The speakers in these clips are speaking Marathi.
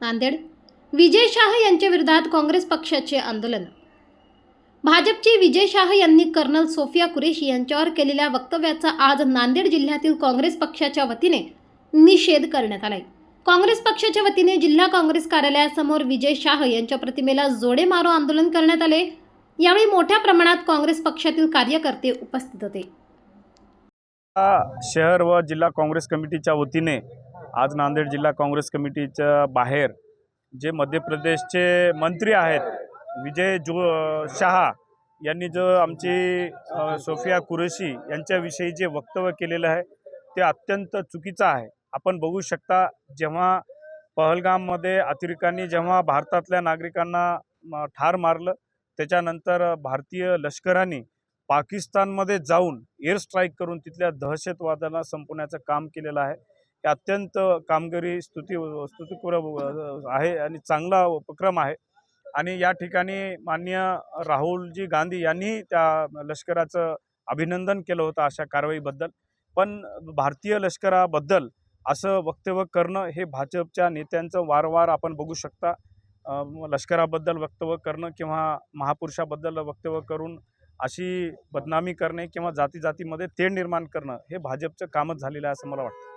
नांदेड. विजय शाह यांच्या विरोधात काँग्रेस पक्षाचे आंदोलन. भाजपचे विजय शाह यांनी कर्नल सोफिया कुरेशी यांच्यावर केलेल्या वक्तव्याचा आज नांदेड जिल्ह्यातील काँग्रेस पक्षाच्या वतीने निषेध करण्यात आलाय. काँग्रेस पक्षाच्या वतीने जिल्हा काँग्रेस कार्यालयासमोर विजय शाह यांच्या प्रतिमेला जोडे मारो आंदोलन करण्यात आले. यावेळी मोठ्या प्रमाणात काँग्रेस पक्षातील कार्यकर्ते उपस्थित होते. शहर व जिल्हा काँग्रेस कमिटीच्या वतीने आज नांदेड जिल्हा काँग्रेस कमिटीच्या बाहेर जे मध्य प्रदेशचे मंत्री आहेत विजय जो शहा यांनी जो आमची सोफिया कुरेशी यांच्याविषयी जे वक्तव्य केलेलं आहे ते अत्यंत चुकीचं आहे. आपण बघू शकता जेव्हा पहलगाममध्ये अतिरेकांनी जेव्हा भारतातल्या नागरिकांना ठार मारलं त्याच्यानंतर भारतीय लष्कराने पाकिस्तानमध्ये जाऊन एअर स्ट्राईक करून तिथल्या दहशतवादाला संपवण्याचं काम केलेलं आहे. अत्यंत कामगिरी स्तुती स्तुतीपूर्व आहे आणि चांगला उपक्रम आहे. आणि या ठिकाणी माननीय राहुलजी गांधी यांनी त्या लष्कराचं अभिनंदन केलं होतं अशा कारवाईबद्दल. पण भारतीय लष्कराबद्दल असं वक्तव्य करणं हे भाजपच्या नेत्यांचं वारंवार आपण बघू शकता. लष्कराबद्दल वक्तव्य करणं किंवा महापुरुषाबद्दल वक्तव्य करून अशी बदनामी करणे किंवा जाती जातीमध्ये तेढ निर्माण करणं हे भाजपचं कामच झालेलं आहे असं मला वाटतं.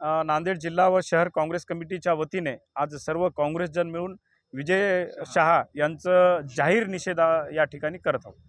नांदेड जिल्हा व शहर काँग्रेस कमिटीच्या वतीने आज सर्व काँग्रेसजन मिळून विजय शहा यांचं जाहीर निषेध या ठिकाणी करत आहोत.